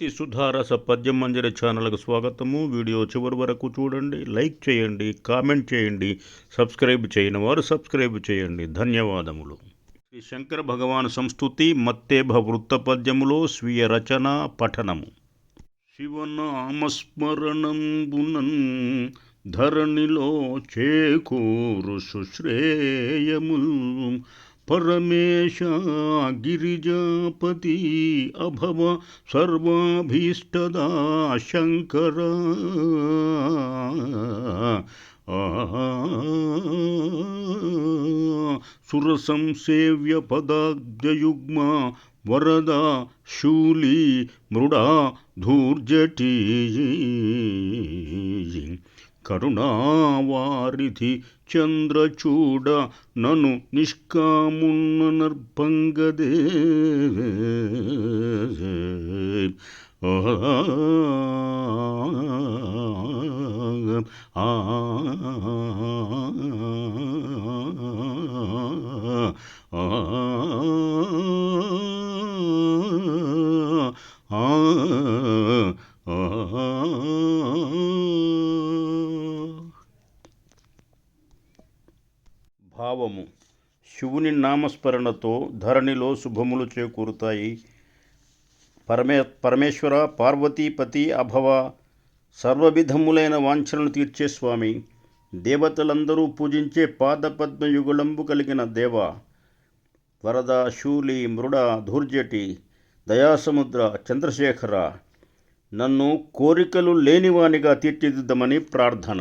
భక్తి సుధారస పద్యం మంజర ఛానల్కు స్వాగతము. వీడియో చివరి వరకు చూడండి లైక్ చేయండి కామెంట్ చేయండి సబ్స్క్రైబ్ చేయని వారు సబ్స్క్రైబ్ చేయండి. ధన్యవాదములు. శ్రీ శంకర భగవాన్ సంస్థుతి మత్తేభ వృత్త పద్యములో స్వీయ రచన పఠనము. శివనామస్మరణంబునన్ ధరణిలో చేకూరు సుశ్రేయముల్ పరమేశ గిరిజాపతి అభవ సర్వాభీష్టదా శంకర సురసంసేవ్య పదాబ్జయుగ్మ వరద శూలి మృడా ధూర్జటీ కరుణావారిధి చంద్రచూడ నను నిష్కామున్న నర్భంగదే ఆ ఆ ఆ భావము శివుని నామస్మరణతో ధరణిలో శుభములు చేకూరుతాయి. పరమే పరమేశ్వర పార్వతీపతి అభవ సర్వవిధములైన వాంఛనలు తీర్చే స్వామి దేవతలందరూ పూజించే పాదపద్మయుగుళంబు కలిగిన దేవ వరద శూలి మృడ ధూర్జటి దయాసముద్ర చంద్రశేఖర నన్ను కోరికలు లేనివానిగా తీర్చిదిద్దమని ప్రార్థన.